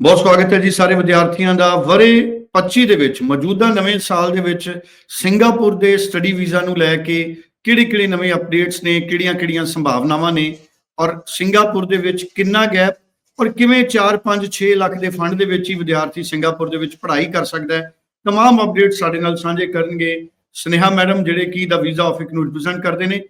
ਬਹੁਤ ਸਵਾਗਤ ਹੈ ਜੀ ਸਾਰੇ ਵਿਦਿਆਰਥੀਆਂ ਦਾ ਵਰੇ 25 ਦੇ ਵਿੱਚ ਮੌਜੂਦਾ ਨਵੇਂ ਸਾਲ ਦੇ ਵਿੱਚ ਸਿੰਗਾਪੁਰ ਦੇ ਸਟੱਡੀ ਵੀਜ਼ਾ ਨੂੰ ਲੈ ਕੇ ਕਿਹੜੇ-ਕਿਹੜੇ ਨਵੇਂ ਅਪਡੇਟਸ ਨੇ ਕਿਹੜੀਆਂ-ਕਿਹੜੀਆਂ ਸੰਭਾਵਨਾਵਾਂ ਨੇ ਔਰ ਸਿੰਗਾਪੁਰ ਦੇ ਵਿੱਚ ਕਿੰਨਾ ਗੈਪ ਔਰ ਕਿਵੇਂ 4-5 6 ਲੱਖ ਦੇ ਫੰਡ ਦੇ ਵਿੱਚ ਹੀ ਵਿਦਿਆਰਥੀ ਸਿੰਗਾਪੁਰ ਦੇ ਵਿੱਚ ਪੜ੍ਹਾਈ ਕਰ ਸਕਦਾ ਹੈ तमाम ਅਪਡੇਟ ਸਾਡੇ ਨਾਲ ਸਾਂਝੇ ਕਰਨਗੇ ਸਨੇਹਾ ਮੈਡਮ ਜਿਹੜੇ ਕੀ ਦਾ ਵੀਜ਼ਾ ਆਫਿਸ ਨੂੰ ਰਿਪਰੈਜ਼ੈਂਟ ਕਰਦੇ ਨੇ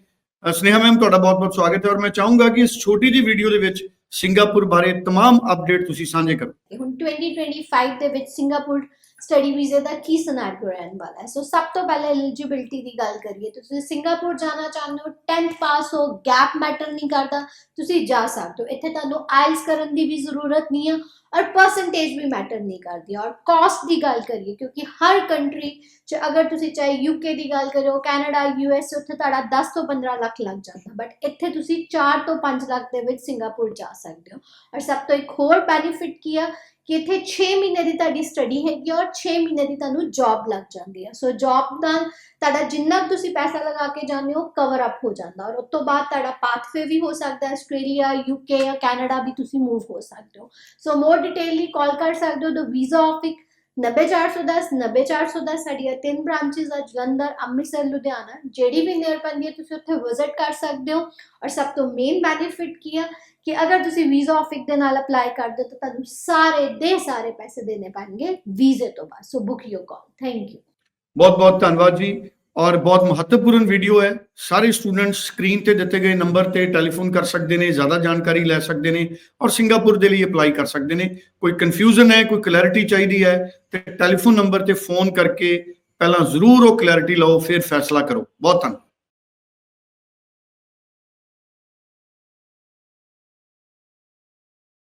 ਅ, ਸਨੇਹਾ ਮੈਮ ਤੁਹਾਡਾ ਬਹੁਤ-ਬਹੁਤ ਸਵਾਗਤ ਹੈ ਔਰ ਮੈਂ ਚਾਹੂੰਗਾ ਕਿ ਇਸ ਛੋਟੀ ਜਿਹੀ ਵੀਡੀਓ ਦੇ ਵਿੱਚ ਸਿੰਗਾਪੁਰ ਬਾਰੇ तमाम ਅਪਡੇਟ ਤੁਸੀਂ ਸਾਂਝੇ ਕਰੋ ਤੇ ਹੁਣ 2025 ਦੇ ਵਿੱਚ ਸਿੰਗਾਪੁਰ ਸਟੱਡੀ ਵੀਜ਼ੇ ਦਾ ਕੀ ਸਿਨੈਰੀਓ ਰਹਿਣ ਵਾਲਾ ਹੈ ਸੋ ਸਭ ਤੋਂ ਪਹਿਲਾਂ ਐਲੀਜੀਬਿਲਟੀ ਦੀ ਗੱਲ ਕਰੀਏ ਤਾਂ ਤੁਸੀਂ ਸਿੰਗਾਪੁਰ ਜਾਣਾ ਚਾਹੁੰਦੇ ਹੋ 10th ਪਾਸ ਹੋ ਗੈਪ ਮੈਟਰ ਨਹੀਂ ਕਰਦਾ ਤੁਸੀਂ ਜਾ ਸਕਦੇ ਹੋ ਇੱਥੇ ਤੁਹਾਨੂੰ ਆਇਲਸ ਕਰਨ ਦੀ ਵੀ ਜ਼ਰੂਰਤ ਨਹੀਂ ਹੈ ਔਰ ਪਰਸੈਂਟੇਜ ਵੀ ਮੈਟਰ ਨਹੀਂ ਕਰਦੀ ਔਰ ਕਾਸਟ ਦੀ ਗੱਲ ਕਰੀਏ ਕਿਉਂਕਿ ਹਰ ਕੰਟਰੀ ਚ ਅਗਰ ਤੁਸੀਂ ਚਾਹੇ ਯੂਕੇ ਦੀ ਗੱਲ ਕਰੋ ਕੈਨੇਡਾ ਯੂਐਸ ਉੱਥੇ ਤੁਹਾਡਾ 10 ਤੋਂ 15 ਲੱਖ ਲੱਗ ਜਾਂਦਾ। ਬਟ ਇੱਥੇ ਤੁਸੀਂ 4 ਤੋਂ 5 ਲੱਖ ਦੇ ਵਿੱਚ ਸਿੰਗਾਪੁਰ ਜਾ ਸਕਦੇ ਹੋ। ਔਰ ਸਭ ਤੋਂ ਇੱਕ ਹੋਰ ਬੈਨੀਫਿਟ ਕੀ ਆ? ਕਿ ਇੱਥੇ 6 ਮਹੀਨੇ ਦੀ ਤੁਹਾਡੀ ਸਟੱਡੀ ਹੈਗੀ ਆ ਔਰ 6 ਮਹੀਨੇ ਦੀ ਤੁਹਾਨੂੰ ਜੌਬ ਲੱਗ ਜਾਂਦੀ ਹੈ ਸੋ ਜੌਬ ਦਾ ਤੁਹਾਡਾ ਜਿੰਨਾ ਕੁ ਤੁਸੀਂ ਪੈਸਾ ਲਗਾ ਕੇ ਜਾਂਦੇ ਹੋ ਕਵਰ ਅਪ ਹੋ ਜਾਂਦਾ। ਔਰ ਉਸ ਤੋਂ ਬਾਅਦ ਤੁਹਾਡਾ ਪਾਥਵੇ ਵੀ ਹੋ ਸਕਦਾ ਹੈ ਆਸਟ੍ਰੇਲੀਆ ਯੂਕੇ ਜਾਂ ਕੈਨੇਡਾ ਵੀ ਤੁਸੀਂ ਮੂਵ ਹੋ ਸਕਦੇ ਹੋ। ਸੋ ਮੋਰ ਡਿਟੇਲ ਲਈ ਕਾਲ ਕਰ ਸਕਦੇ ਹੋ ਦ ਵੀਜ਼ਾ ਆਫਿਸ 90410 90410 ਸਾਡੀਆਂ ਤਿੰਨ ਬ੍ਰਾਂਚਸ ਆ ਜਲੰਧਰ ਅੰਮ੍ਰਿਤਸਰ ਲੁਧਿਆਣਾ ਜਿਹੜੀ ਵੀ ਨੀਅਰ ਪੈਂਦੀ ਹੈ ਤੁਸੀਂ ਉੱਥੇ ਵਿਜ਼ਿਟ ਕਰ ਸਕਦੇ ਹੋ ਔਰ ਸਭ ਤੋਂ ਮੇਨ ਬੈਨੀਫਿਟ ਕੀ ਆ ਕਿ ਅਗਰ ਤੁਸੀਂ ਵੀਜ਼ਾ ਆਫਿਸ ਦੇ ਨਾਲ ਅਪਲਾਈ ਕਰਦੇ ਹੋ ਤਾਂ ਤੁਹਾਨੂੰ ਸਾਰੇ ਦੇ ਸਾਰੇ ਪੈਸੇ ਦੇਣੇ ਪੈਣਗੇ ਵੀਜ਼ੇ ਤੋਂ ਬਾਅਦ so book your call thank you ਬਹੁਤ-ਬਹੁਤ ਧੰਨਵਾਦ ਜੀ ਔਰ ਬਹੁਤ ਮਹੱਤਵਪੂਰਨ ਵੀਡੀਓ ਹੈ। ਸਾਰੇ ਸਟੂਡੈਂਟਸ ਸਕਰੀਨ ਤੇ ਦਿੱਤੇ ਗਏ ਨੰਬਰ ਤੇ ਟੈਲੀਫੋਨ ਕਰ ਸਕਦੇ ਨੇ, ਜ਼ਿਆਦਾ ਜਾਣਕਾਰੀ ਲੈ ਸਕਦੇ ਨੇ ਔਰ ਸਿੰਗਾਪੁਰ ਦੇ ਲਈ ਅਪਲਾਈ ਕਰ ਸਕਦੇ ਨੇ। ਕੋਈ ਕਨਫਿਊਜ਼ਨ ਹੈ, ਕੋਈ ਕਲੈਰਿਟੀ ਚਾਹੀਦੀ ਹੈ, ਤੇ ਟੈਲੀਫੋਨ ਨੰਬਰ ਤੇ ਫੋਨ ਕਰਕੇ ਪਹਿਲਾਂ ਜ਼ਰੂਰ ਉਹ ਕਲੈਰਿਟੀ ਲਓ, ਫਿਰ ਫੈਸਲਾ ਕਰੋ। ਬਹੁਤ ਧੰਨਵਾਦ।